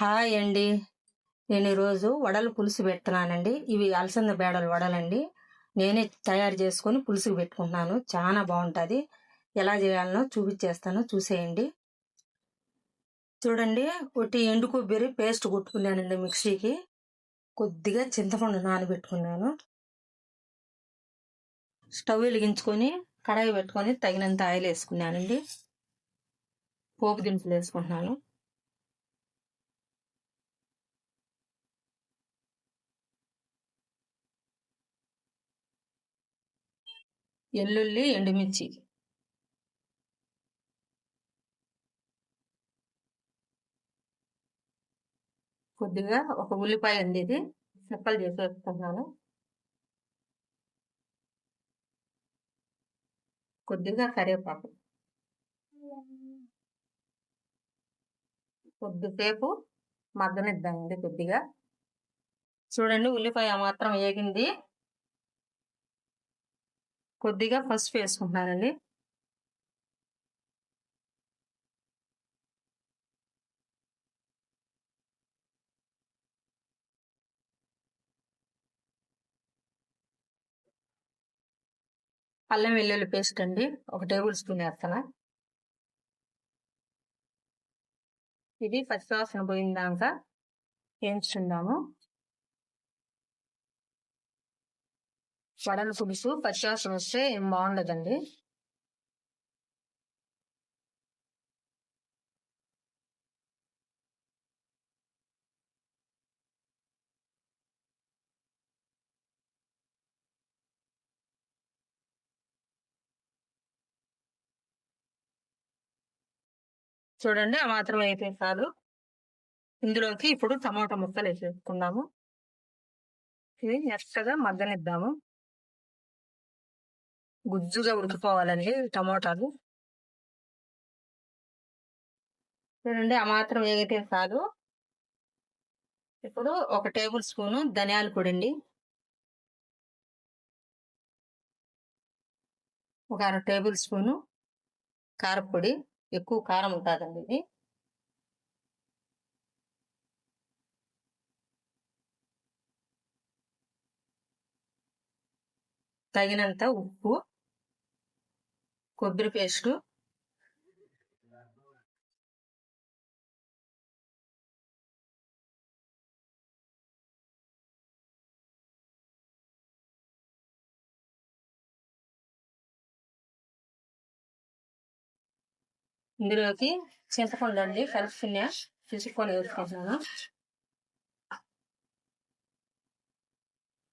Hi అండి. నేను ఈరోజు వడలు పులుసు పెడుతున్నానండి. ఇవి అలసంద బేడలు వడలండి. నేనే తయారు చేసుకొని పులుసుకు పెట్టుకుంటున్నాను. చాలా బాగుంటుంది. ఎలా చేయాలనో చూపించేస్తాను. చూసేయండి. చూడండి ఒకటి ఎండు కొబ్బరి పేస్ట్ కొట్టుకున్నానండి మిక్సీకి. కొద్దిగా చింతపండు నానబెట్టుకున్నాను. స్టవ్ వెలిగించుకొని కడాయి పెట్టుకొని తగినంత ఆయిల్ వేసుకున్నానండి పోపు దినుసులు వేసుకుంటున్నాను. ఎల్లుల్లి ఎండుమిర్చి. కొద్దిగా ఒక ఉల్లిపాయ అండి ఇది చెప్పలు చేసి కొద్దిగా కరివేపాకు. కొద్దిసేపు మగ్గనిద్దామండి కొద్దిగా. చూడండి ఉల్లిపాయ మాత్రం వేగింది. కొద్దిగా పసుపు వేసుకుంటున్నానండి అల్లం వెల్లుల్లి పేస్ట్ అండి. ఒక టేబుల్ స్పూన్ వేస్తాను. ఇది ఫస్ట్ వాసన పోయిందాక వేయించుకుందాము. వడల పులుసు పచ్చివాసన వస్తే ఏం బాగుండదండి. చూడండి ఆ మాత్రం అయితే చాలు ఇందులోకి ఇప్పుడు టమాటా ముక్కలు వేసేసుకున్నాము ఇది మెత్తగా మగ్గనిద్దాము. గుజ్జుగా ఉడికిపోవాలండి టమోటాలు. చూడండి ఆ మాత్రం వేగితే చాలు ఇప్పుడు ఒక టేబుల్ స్పూను ధనియాల పొడి అండి ఒక అర టేబుల్ స్పూను కారపొడి ఎక్కువ కారం ఉంటుందండి ఇది. తగినంత ఉప్పు కొబ్బరి పేస్టు. ఇందులోకి చింతపండు అండి కలుపుకున్నా చింతపండు వేసుకుంటున్నాను.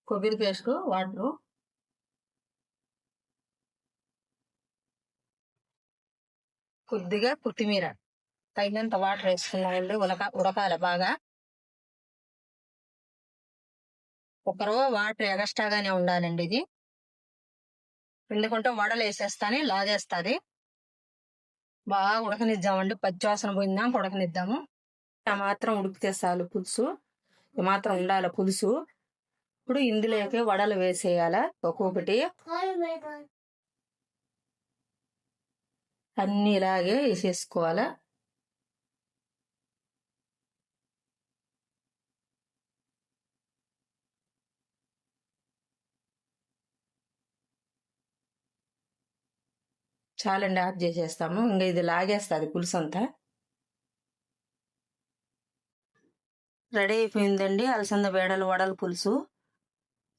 కొబ్బరి పేస్ట్ వాటర్. కొద్దిగా కొత్తిమీర. తగినంత వాటర్ వేసుకున్నామండి ఉడక ఉడకాలి బాగా. ఒకరో వాటర్ ఎగస్ట్రాగానే ఉండాలండి ఇది. ఎందుకంటే వడలు వేసేస్తాని లాగేస్తుంది. బాగా ఉడకనిద్దామండి. పచ్చివాసన పోయిందాం ఉడకనిద్దాము. ఆ మాత్రం ఉడికితే చాలు పులుసు. మాత్రం ఉండాలి పులుసు. ఇప్పుడు ఇందులోకి వడలు వేసేయాల. ఒక్కొక్కటి. అన్ని ఇలాగే వేసేసుకోవాలా. చాలండి ఆఫ్ చేసేస్తాము. ఇంకా ఇది లాగేస్తుంది పులుసు అంతా. రెడీ అయిపోయిందండి. అలసంద వేడలు వడల పులుసు.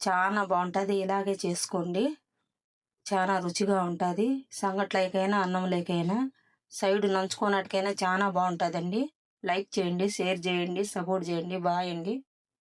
చాలా బాగుంటుంది. ఇలాగే చేసుకోండి. చాలా రుచిగా ఉంటుంది. సంగట్లకైనా అన్నం లేకైనా సైడ్ నంచుకోనటికైనా చాలా బాగుంటుందండి. లైక్ చేయండి షేర్ చేయండి సపోర్ట్ చేయండి బాయ్ అండి